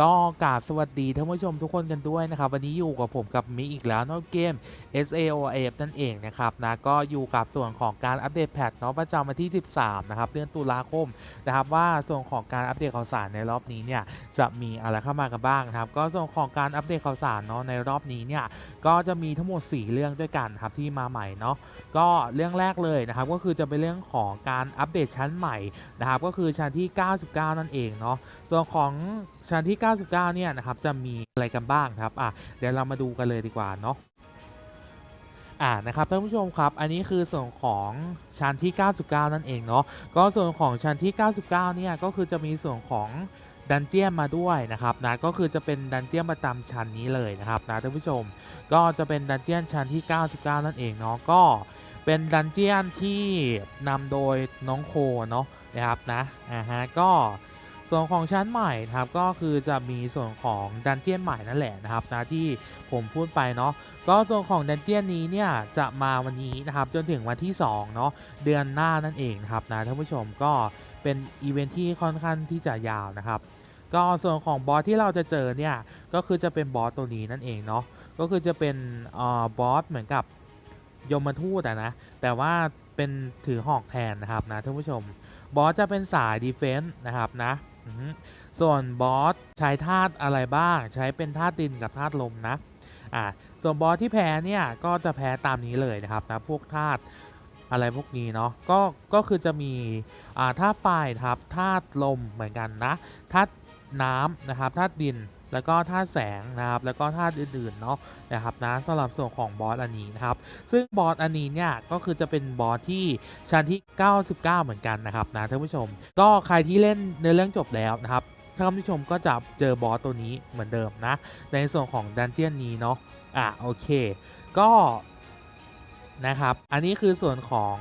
ก็กราบสวัสดีท่านผู้ชมทุกคนกันด้วยนะครับ วันนี้อยู่กับผมกับมิอีกแล้วเนอกเกม SAOF นั่นเองนะครับนะก็อยู่กับส่วนของการอัปเดตแพทเนาะประจำวันที่ 13 นะครับเดือนตุลาคมนะครับว่าส่วนของการอัปเดตข่าวสารในรอบนี้เนี่ยจะมีอะไรเข้ามากันบ้างครับก็ส่วนของการอัปเดตข่าวสารเนาะในรอบนี้เนี่ยก็จะมีทั้งหมด 4 เรื่องด้วยกันครับที่มาใหม่เนาะก็เรื่องแรกเลยนะครับก็คือจะเป็นเรื่องของการอัปเดตชั้นใหม่นะครับก็คือชั้นที่ 99 นั่นเองเนาะส่วนของชั้นที่ 99 เนี่ยนะครับจะมีอะไรกันบ้างครับอะเดี๋ยวเรามาดูกันเลยดีกว่าเนาะอ่านะครับท่านผู้ชมครับอันนี้คือส่วนของชั้นที่ 99 นั่นเองเนาะก็ส่วนของชั้นที่ 99 เนี่ยก็คือจะมีส่วนของดันเจียนมาด้วยนะครับนะก็คือจะเป็นดันเจียนประจำชั้นนี้เลยนะครับนะท่านผู้ชม ก็จะเป็นดันเจียนชั้นที่ 99 นั่นเองเนาะก็เป็นดันเจียนที่นำโดยน้องโคเนาะนะครับนะอ่าฮะก็ ส่วนของชั้นใหม่ครับก็คือจะมีส่วนของดันเจียนใหม่นั่นแหละนะครับนะที่ผมพูดไปเนาะก็ส่วนของดันเจียนนี้เนี่ยจะมาวันนี้นะครับจนถึงวันที่2เนาะเดือนหน้านั่นเองนะครับนะท่านผู้ชมก็เป็นอีเวนท์ที่ค่อนข้างที่จะยาวนะครับก็ส่วนของบอสที่เราจะเจอเนี่ยก็คือจะเป็นบอสตัวนี้นั่นเองเนาะก็คือจะเป็นเอ่อบอสเหมือนกับยมทูตอะนะ แต่ว่าเป็นถือหอกแทนนะครับนะท่านผู้ชมบอสจะเป็นสายดีเฟนส์นะครับนะ ส่วนบอสใช้ธาตุอะไรบ้าง ใช้เป็นธาตุดินกับธาตุลมนะอ่าส่วนบอสที่แพ้เนี่ยก็จะแพ้ตามนี้เลยนะครับนะพวกธาตุอะไรพวกนี้เนาะก็ก็คือจะมีอ่าธาตุไฟครับธาตุลมเหมือนกันนะธาตุน้ำนะครับธาตุดิน แล้วก็ธาตุแสงนะครับแล้วก็ธาตุอื่นๆเนาะนะครับนะสำหรับส่วนของบอสอันนี้นะครับซึ่งบอสอันนี้เนี่ยก็คือจะเป็นบอสที่ชั้นที่ 99 เหมือนกันนะครับนะท่านผู้ชม ก็ใครที่เล่นในเรื่องจบแล้วนะครับท่านผู้ชมก็จะเจอบอสตัวนี้เหมือนเดิมนะ ในส่วนของดันเจียนนี้เนาะอะโอเค ก็นะครับ อันนี้คือส่วนของ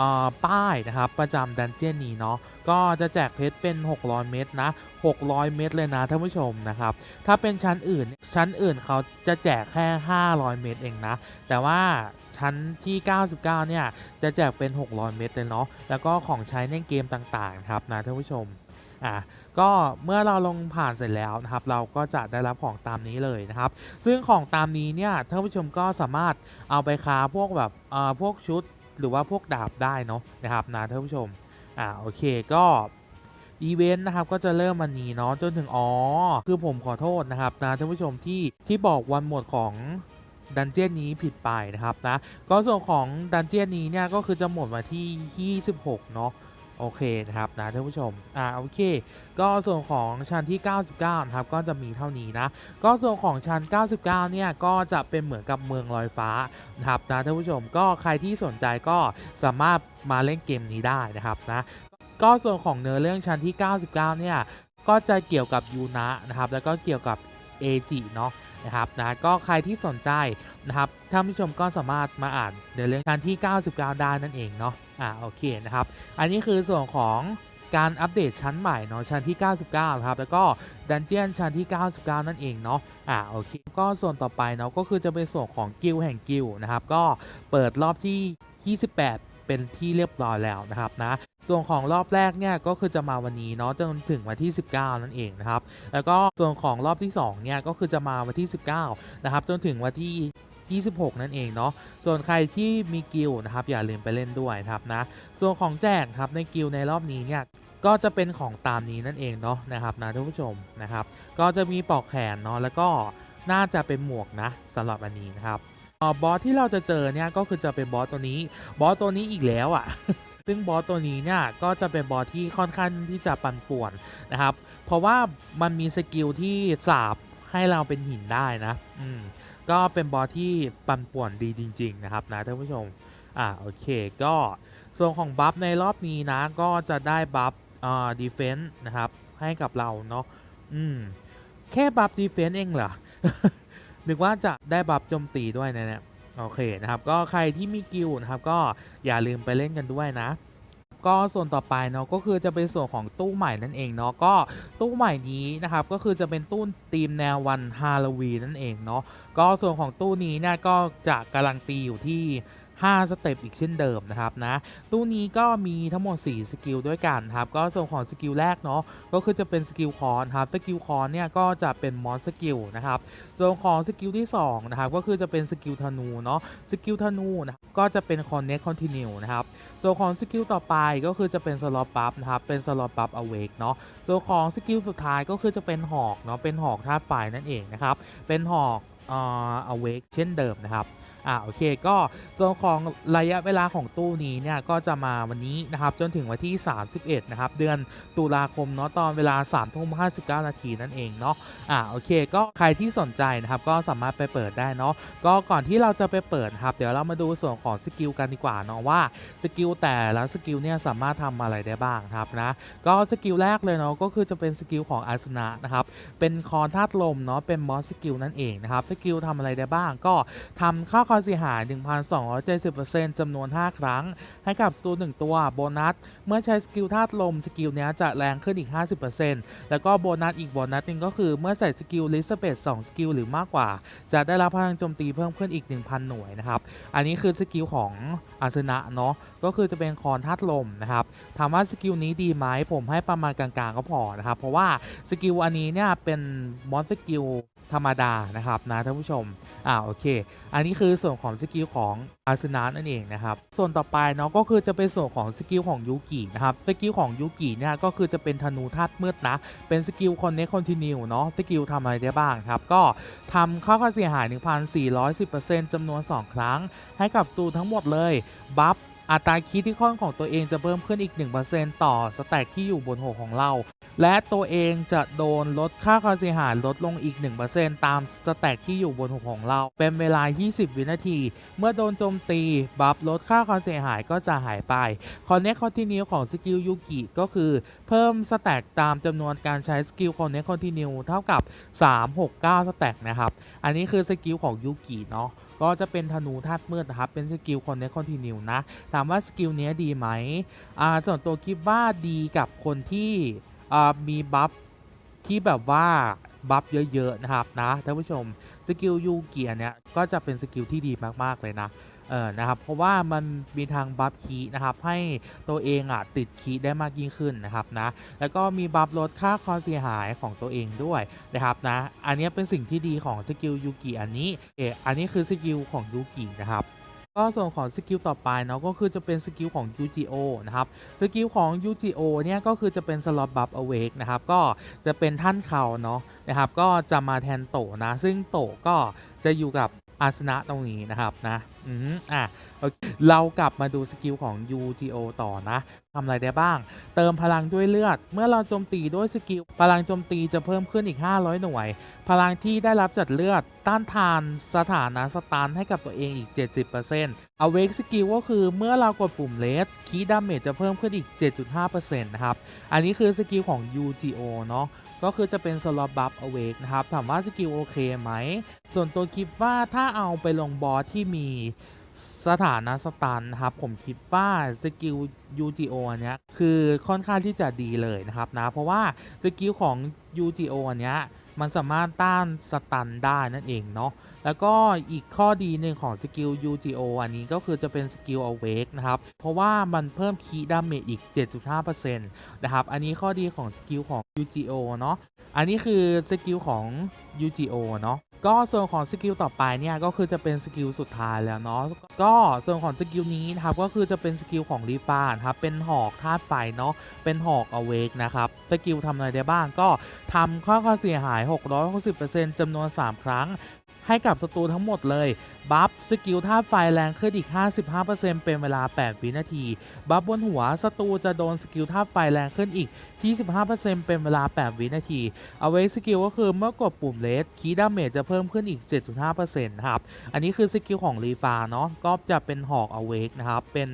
ออป้ายนะครับประจำดันเจียนนี้เนาะ ก็จะแจกเพชรเป็น 600 เม็ดนะ 600 เม็ดเลยนะท่านผู้ชมนะครับ ถ้าเป็นชั้นอื่น ชั้นอื่นเขาจะแจกแค่ 500 เม็ดเองนะ แต่ว่าชั้นที่ 99 เนี่ย จะแจกเป็น 600 เม็ดเลยเนาะ แล้วก็ของใช้ในเกมต่างๆครับนะท่านผู้ชม อะก็เมื่อเราลงผ่านเสร็จแล้วนะครับ เราก็จะได้รับของตามนี้เลยนะครับ ซึ่งของตามนี้เนี่ยท่านผู้ชมก็สามารถเอาไปค้าพวกแบบเอ่อพวกชุดหรือว่าพวกดาบได้เนาะนะครับนะท่านผู้ชม อ่าโอเคก็อีเวนต์นะครับก็จะเริ่มวันนี้เนาะจนถึงอ๋อคือผมขอโทษนะครับนะท่านผู้ชมที่ที่บอกวันหมดของดันเจียนนี้ผิดไปนะครับนะก็ส่วนของดันเจียนนี้เนี่ยก็คือจะหมดมาที่ 26 เนาะ โอเคนะครับนะท่านผู้ชมอ่าโอเค ก็ส่วนของชั้นที่ 99นะครับก็จะมีเท่านี้นะก็ส่วนของชั้น 99 เนี่ยก็จะเป็นเหมือนกับเมืองลอยฟ้านะครับนะท่านผู้ชมก็ใครที่สนใจก็สามารถมาเล่นเกมนี้ได้นะครับนะก็ส่วนของเนื้อเรื่องชั้นที่ 99 เนี่ยก็จะเกี่ยวกับยูนะนะครับแล้วก็เกี่ยวกับเอจิเนาะ นะครับนะก็ใครที่สนใจนะครับท่านผู้ชมก็สามารถมาอ่านเนื้อเรื่องชั้นที่ 99 ได้นั่นเองเนาะอ่าโอเคนะครับ อันนี้คือส่วนของการอัปเดตชั้นใหม่เนาะชั้นที่ 99นะครับ แล้วก็ดันเจียนชั้นที่ 99 นั่นเองเนาะอ่าโอเคก็ส่วนต่อไปเนาะก็คือจะเป็นส่วนของกิลแห่งกิลนะครับ ก็เปิดรอบที่ 28 เป็นที่เรียบร้อยแล้วนะครับนะ ส่วนของรอบแรกเนี่ยก็คือจะมาวันนี้เนาะจนถึงวันที่ 19 นั่นเองนะครับ แล้วก็ส่วนของรอบที่2เนี่ยก็คือจะมาวันที่ 19 นะครับ จนถึงวันที่26 นั่นเองเนาะ ส่วนใครที่มีกิลนะครับอย่าลืมไปเล่นด้วยครับนะ ส่วนของแจกครับในกิลในรอบนี้เนี่ยก็จะเป็นของตามนี้นั่นเองเนาะนะครับนะท่านผู้ชมนะครับ ก็จะมีปลอกแขนเนาะแล้วก็น่าจะเป็นหมวกนะสำหรับอันนี้นะครับบอสที่เราจะเจอเนี่ยก็คือจะเป็นบอสตัวนี้ บอสตัวนี้อีกแล้วอะ ซึ่งบอสตัวนี้เนี่ยก็จะเป็นบอสที่ค่อนข้างที่จะปั่นป่วนนะครับ เพราะว่ามันมีสกิลที่สาบให้เราเป็นหินได้นะอืมก็เป็นบอสที่ปั่นป่วนดีจริง ๆ นะครับนะท่านผู้ชมอ่าโอเคก็ส่วนของบัฟในรอบนี้นะ ก็จะได้บัฟอ่าดีเฟนส์นะครับ ให้กับเราเนาะอืมแค่บัฟดีเฟนส์เองเหรอนึกว่าจะได้บัฟโจมตีด้วยนะเนี่ย โอเคนะครับ ก็ใครที่มีกิลด์นะครับ ก็อย่าลืมไปเล่นกันด้วยนะก็ส่วนต่อไปเนาะก็คือจะเป็นส่วนของตู้ใหม่นั่นเองเนาะก็ตู้ใหม่นี้นะครับก็คือจะเป็นตู้ธีมแนววันฮาโลวีนนั่นเองเนาะก็ส่วนของตู้นี้เนี่ยก็จะการันตีอยู่ที่ 5 สเต็ปอีกเช่นเดิมนะครับนะตู้นี้ก็มีทั้งหมด 4 สกิลด้วยกันครับก็ส่วนของสกิลแรกเนาะก็คือจะเป็นสกิลคอนครับสกิลคอนเนี่ยก็จะเป็นมอนสกิลนะครับส่วนของสกิลที่2นะครับก็คือจะเป็นสกิลธนูเนาะสกิลธนูนะครับก็จะเป็น Connect Continue นะครับส่วนของสกิลต่อไปก็คือจะเป็นสล็อตบัฟนะครับเป็นสล็อตบัฟ Awake เนาะส่วนของสกิลสุดท้ายก็คือจะเป็นหอกเนาะเป็นหอกธาตุไฟนั่นเองนะครับเป็นหอกเอ่อ Awake เช่นเดิมนะครับ อ่าโอเค ก็ส่วนของระยะเวลาของตู้นี้เนี่ยก็จะมาวันนี้นะครับจนถึงวันที่ 31 นะครับ เดือนตุลาคมเนาะตอนเวลา3ทุ่ม59นาทีนั่นเองเนาะอ่าโอเค ก็ใครที่สนใจนะครับก็สามารถไปเปิดได้เนาะก็ก่อนที่เราจะไปเปิดครับเดี๋ยวเรามาดูส่วนของสกิลกันดีกว่าเนาะว่าสกิลแต่ละสกิลเนี่ยสามารถทำอะไรได้บ้างครับนะก็สกิลแรกเลยเนาะก็คือจะเป็นสกิลของอาสนะนะครับเป็นคอนธาตุลมเนาะเป็นมอสสกิลนั่นเองนะครับสกิลทำอะไรได้บ้างก็ทำค่าความเสียหาย 1,270%จำนวน 5 ครั้ง ให้กับตัวหนึ่งตัวโบนัส เมื่อใช้สกิลธาตุลม สกิลนี้จะแรงขึ้นอีก 50%แล้วก็โบนัสอีกโบนัสหนึงก็คือเมื่อใส่สกิลลิสเบต2สกิลหรือมากกว่า จะได้รับพลังโจมตีเพิ่มขึ้นอีก 1,000 หน่วยนะครับ อันนี้คือสกิลของอาสนะเนาะก็คือจะเป็นคอนธาตุลมนะครับถามว่าสกิลนี้ดีไหมผมให้ประมาณกลางๆก็พอนะครับ เพราะว่าสกิลอันนี้เนี่ยเป็นมอนสกิล ธรรมดานะครับนะท่านผู้ชมอ่าโอเค อันนี้คือส่วนของสกิลของอาสนะนั่นเองนะครับส่วนต่อไปเนาะก็คือจะเป็นส่วนของสกิลของยูกินะครับสกิลของยูกิเนี่ยก็คือจะเป็นธนูธาตุมืดนะเป็นสกิลคอนเนคคอนติเนียเนาะสกิลทำอะไรได้บ้างครับก็ทำค่าความเสียหาย 1,410%จำนวน 2 ครั้ง ให้กับตูทั้งหมดเลยบัฟอัตราคิดที่ข้อนของตัวเองจะเพิ่มขึ้นอีก 1%ต่อสแต็กที่อยู่บนหัวของเรา และตัวเองจะโดนลดค่าความเสียหายลดลงอีก 1%ตามสแต็กที่อยู่บนหัวของเรา เป็นเวลา 20 วินาที เมื่อโดนโจมตี บัฟลดค่าความเสียหายก็จะหายไป Connect Continue ของสกิลยูกิก็คือ เพิ่มสแต็กตามจำนวนการใช้สกิล Connect Continue เท่ากับ 3 6 9 สแต็กนะครับ อันนี้คือสกิลของยูกิเนาะก็จะเป็นธนูธาตุมืดนะครับ เป็นสกิล Connect Continue นะ ถามว่าสกิลนี้ดีไหมอ่าส่วนตัวคิดว่าดีกับคนที่ มีบัฟที่แบบว่าบัฟเยอะๆนะครับนะท่านผู้ชมสกิลยูเกียเนี้ยก็จะเป็นสกิลที่ดีมากๆเลยนะเออนะครับเพราะว่ามันมีทางบัฟคีนะครับให้ตัวเองอะติดคีได้มากยิ่งขึ้นนะครับนะแล้วก็มีบัฟลดค่าความเสียหายของตัวเองด้วยนะครับนะอันนี้เป็นสิ่งที่ดีของสกิลยูกิอันนี้เอออันนี้คือสกิลของยูกินะครับ ก็ส่วนของสกิลต่อไปเนาะก็คือจะเป็นสกิลของ UGO นะครับสกิลของ UGO เนี่ยก็คือจะเป็นสล็อตบัฟอเวกนะครับก็จะเป็นท่านเขาเนาะนะครับก็จะมาแทนโตนะ ซึ่งโตก็จะอยู่กับ อาสนะตรงนี้นะครับนะอืมอะเรากลับมาดูสกิลของ UGO ต่อนะทำอะไรได้บ้าง เติมพลังด้วยเลือด เมื่อเราโจมตีด้วยสกิล พลังโจมตีจะเพิ่มขึ้นอีก 500 หน่วย พลังที่ได้รับจากเลือด ต้านทานสถานะสตันให้กับตัวเองอีก 70% Awake Skill ก็คือเมื่อเรากดปุ่มเลสคีดาเมจจะเพิ่มขึ้นอีก 7.5%นะครับ อันนี้คือสกิลของ UGO เนาะ ก็คือจะเป็น Slot Buff Awake นะครับ ถามว่าสกิลโอเคไหม ส่วนตัวคิดว่าถ้าเอาไปลงบอสที่มีสถานะสตันนะครับ ผมคิดว่าสกิล UGO อันเนี้ยคือค่อนข้างที่จะดีเลยนะครับนะ เพราะว่าสกิลของ UGO อันเนี้ย มันสามารถต้านสตันได้นั่นเองเนาะ แล้วก็อีกข้อดีหนึ่งของสกิล UGO อันนี้ก็คือจะเป็นสกิล Awake นะครับ เพราะว่ามันเพิ่มคีดาเมจอีก 7.5%นะครับ อันนี้ข้อดีของสกิลของ UGO เนาะ อันนี้คือสกิลของ UGO เนาะก็ส่วนของสกิลต่อไปเนี่ยก็คือจะเป็นสกิลสุดท้ายแล้วเนาะก็ส่วนของสกิลนี้นะครับก็คือจะเป็นสกิลของรีฟานครับเป็นหอกธาตุไฟเนาะเป็นหอกอเวกนะครับสกิลทำอะไรได้บ้างก็ทำค่าค่าเสียหาย 660%จำนวน 3 ครั้ง ให้กับศัตรูทั้งหมดเลย บัฟสกิลธาตุไฟแรงขึ้นอีก 55%เป็นเวลา 8 วินาที บัฟบนหัวศัตรูจะโดนสกิลธาตุไฟแรงขึ้นอีก 25%เป็นเวลา 8 วินาที เอาไว้สกิลก็คือเมื่อกดปุ่มเลสคีดาเมจจะเพิ่มขึ้นอีก 7.5%นครับ อันนี้คือสกิลของรีฟาเนาะ ก็จะเป็นหอก Awake นะครับ เป็น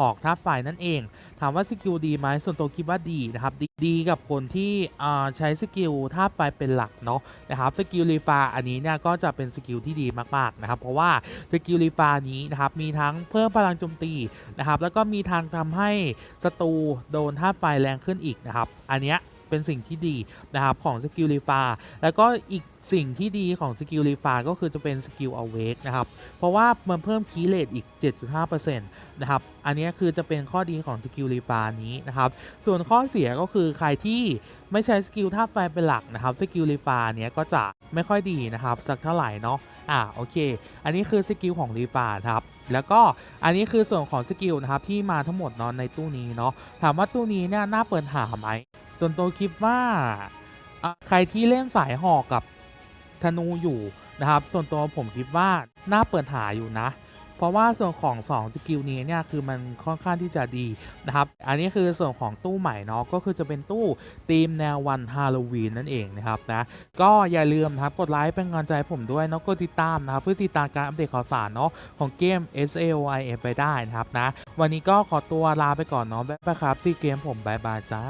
ออกธาตุไฟนั่นเอง ถามว่าสกิลดีไหมส่วนตัวคิดว่าดีนะครับดดีกับคนที่ใช้สกิลธาตุไฟเป็นหลักเนาะนะครับสกิลรีฟาอันนี้เนี่ยก็จะเป็นสกิลที่ดีมากๆนะครับเพราะว่าสกิลรีฟานี้นะครับมีทั้งเพิ่มพลังโจมตีนะครับแล้วก็มีทางทำให้ศัตรูโดนธาตุไฟแรงขึ้นอีกนะครับอันเนี้ย เป็นสิ่งที่ดีนะครับของสกิลรีฟาแล้วก็อีกสิ่งที่ดีของสกิลรีฟาก็คือจะเป็นสกิลอเวกนะครับ เพราะว่ามันเพิ่มคีเลตอีก 7.5%นะครับ อันนี้คือจะเป็นข้อดีของสกิลรีฟานี้นะครับ ส่วนข้อเสียก็คือใครที่ไม่ใช้สกิลธาไฟเป็นหลักนะครับ สกิลรีฟาเนี้ยก็จะไม่ค่อยดีนะครับ สักเท่าไหร่เนาะ อ่า โอเค อันนี้คือสกิลของรีฟาครับแล้วก็อันนี้คือส่วนของสกิลนะครับที่มาทั้งหมดนาะในตู้นี้เนาะถามว่าตู้นี้เนี่ยน่าเปิดหาไหม ส่วนตัวคิดว่าใครที่เล่นสายหอกกับธนูอยู่นะครับ ส่วนตัวผมคิดว่าน่าเปิดหาอยู่นะ เพราะว่าส่วนของ2สกิลนี้เนี่ยคือมันค่อนข้างที่จะดีนะครับ อันนี้คือส่วนของตู้ใหม่เนาะก็คือจะเป็นตู้ธีมแนววันฮาโลวีนนั่นเองนะครับนะก็อย่าลืมนะครับกดไลค์เป็นกำลังใจผมด้วยเนาะกดติดตามนะครับเพื่อติดตามการอัปเดตข่าวสารเนาะของเกม S A O I F ไปได้นะครับนะวันนี้ก็ขอตัวลาไปก่อนเนาะบ๊ายบายครับซีเกมผมบายบายจ้า